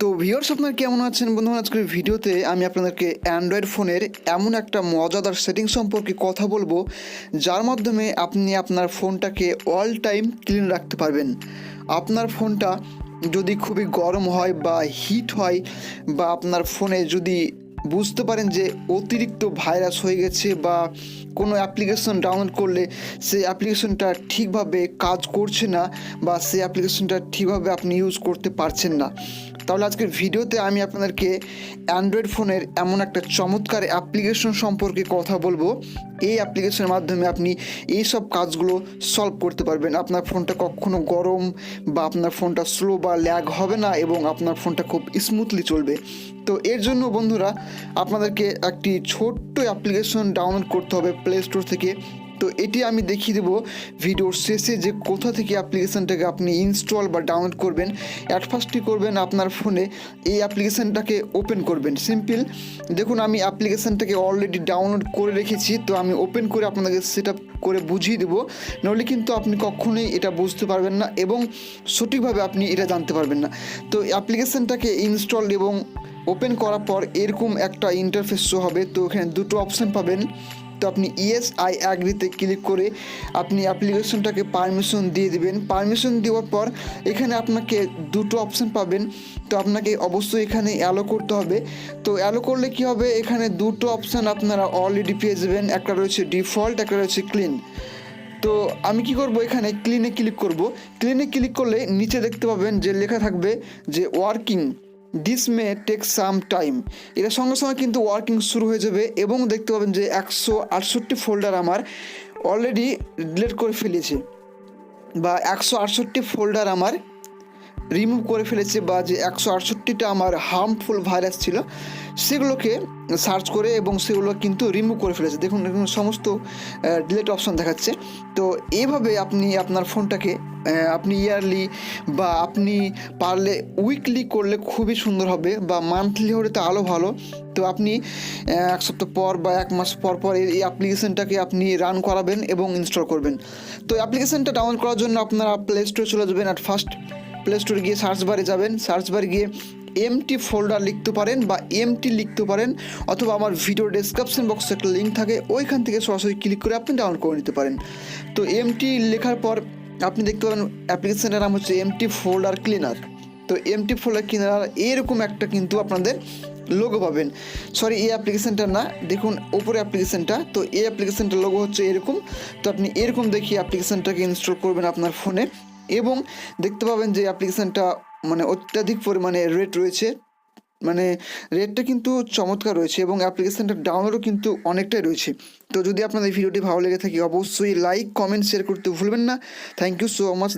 তো ভিউয়ার্স আপনার কেমন আছেন? বন্ধুরা আজকের ভিডিওতে আমি আপনাদেরকে অ্যান্ড্রয়েড ফোনের এমন একটা মজাদার সেটিং সম্পর্কে কথা বলব, যার মাধ্যমে আপনি আপনার ফোনটাকে অল টাইম ক্লিন রাখতে পারবেন। আপনার ফোনটা যদি খুবই গরম হয় বা হিট হয় বা আপনার ফোনে যদি বুঝতে পারেন যে অতিরিক্ত ভাইরাস হয়ে গেছে বা কোনো অ্যাপ্লিকেশন ডাউনলোড করলে সেই অ্যাপ্লিকেশনটা ঠিকভাবে কাজ করছে না বা সেই অ্যাপ্লিকেশনটা ঠিকভাবে আপনি ইউজ করতে পারছেন না। তাহলে আজকের ভিডিওতে আমি আপনাদেরকে অ্যান্ড্রয়েড ফোনের এমন একটা চমৎকার অ্যাপ্লিকেশন সম্পর্কে কথা বলব। এই অ্যাপ্লিকেশনের মাধ্যমে আপনি এই সব কাজগুলো সলভ করতে পারবেন। আপনার ফোনটা কখনো গরম বা আপনার ফোনটা স্লো বা ল্যাগ হবে না এবং আপনার ফোনটা খুব স্মুথলি চলবে। তো এর জন্য বন্ধুরা আপনাদেরকে একটি ছোট্ট অ্যাপ্লিকেশন ডাউনলোড করতে হবে প্লে স্টোর থেকে। তো এটি আমি দেখিয়ে দেবো ভিডিওর শেষে যে কোথা থেকে অ্যাপ্লিকেশানটাকে আপনি ইনস্টল বা ডাউনলোড করবেন। অ্যাট ফার্স্টই করবেন আপনার ফোনে এই অ্যাপ্লিকেশানটাকে ওপেন করবেন। সিম্পল দেখুন, আমি অ্যাপ্লিকেশানটাকে অলরেডি ডাউনলোড করে রেখেছি, তো আমি ওপেন করে আপনাকে সেট করে বুঝিয়ে দেবো। নাহলে কিন্তু আপনি কখনোই এটা বুঝতে পারবেন না এবং সঠিকভাবে আপনি এটা জানতে পারবেন না। তো অ্যাপ্লিকেশানটাকে ইনস্টল এবং ওপেন করার পর এরকম একটা ইন্টারফেস শো হবে, তো এখানে দুটো অপশান পাবেন। তো আপনি ইএস আই অ্যাগ্রিতে ক্লিক করে আপনি অ্যাপ্লিকেশনটাকে পারমিশন দিয়ে দিবেন। পারমিশন দেওয়ার পর এখানে আপনাকে দুটো অপশান পাবেন। তো আপনাকে অবশ্যই এখানে অ্যালো করতে হবে। তো অ্যালো করলে কি হবে? এখানে দুটো অপশান আপনারা অলরেডি পেয়ে যাবেন। একটা রয়েছে ডিফল্ট একটা রয়েছে ক্লিন তো আমি কি করব এখানে? ক্লিনে ক্লিক করব। ক্লিনে ক্লিক করলে নিচে দেখতে পাবেন যে লেখা থাকবে যে working this may take some time এটা সঙ্গে সঙ্গে কিন্তু ওয়ার্কিং শুরু হয়ে যাবে এবং দেখতে পাবেন যে একশো আটষট্টি ফোল্ডার আমার অলরেডি ডিলেট করে ফেলেছে বা একশো আটষট্টি ফোল্ডার আমার রিমুভ করে ফেলেছে বা যে একশো আটষট্টিটা আমার হার্মফুল ভাইরাস ছিল, সেগুলোকে সার্চ করে এবং সেগুলো কিন্তু রিমুভ করে ফেলেছে। দেখুন দেখুন সমস্ত ডিলেট অপশন দেখাচ্ছে। তো এইভাবে আপনি আপনার ফোনটাকে আপনি ইয়ারলি বা আপনি পারলে উইকলি করলে খুবই সুন্দর হবে বা মান্থলি হলে তো আরও ভালো। তো আপনি এক সপ্তাহ পর বা এক মাস পর পর এই অ্যাপ্লিকেশনটাকে আপনি রান করাবেন এবং ইনস্টল করবেন। তো অ্যাপ্লিকেশানটা ডাউনলোড করার জন্য আপনারা প্লে স্টোরে চলে যাবেন অ্যাট ফার্স্ট প্লে স্টোরে গিয়ে সার্চ বারে যাবেন। সার্চ বারে গিয়ে এমটি ফোল্ডার লিখতে পারেন বা এমটি লিখতে পারেন, অথবা আমার ভিডিও ডেসক্রিপশন বক্সে একটা লিঙ্ক থাকে, ওইখান থেকে সরাসরি ক্লিক করে আপনি ডাউনলোড করে নিতে পারেন। তো এমটি লেখার পর আপনি দেখতে পাবেন অ্যাপ্লিকেশনের নাম হচ্ছে এমটি ফোল্ডার ক্লিনার তো এমটি ফোল্ডার ক্লিনার এরকম একটা কিন্তু আপনাদের লোগো পাবেন। সরি এই অ্যাপ্লিকেশনটা না, দেখুন ওপরে অ্যাপ্লিকেশনটা তো এই অ্যাপ্লিকেশনটার লোগো হচ্ছে এরকম। তো আপনি এরকম দেখি অ্যাপ্লিকেশনটাকে ইনস্টল করবেন আপনার ফোনে এবং দেখতে পাবেন যে অ্যাপ্লিকেশানটা মানে অত্যাধিক পরিমাণে রেট রয়েছে। মানে রেটটা কিন্তু চমৎকার রয়েছে এবং অ্যাপ্লিকেশানটা ডাউনলোডও কিন্তু অনেকটাই রয়েছে। তো যদি আপনাদের ভিডিওটি ভালো লেগে থাকে, অবশ্যই লাইক কমেন্ট শেয়ার করতে ভুলবেন না। Thank you so much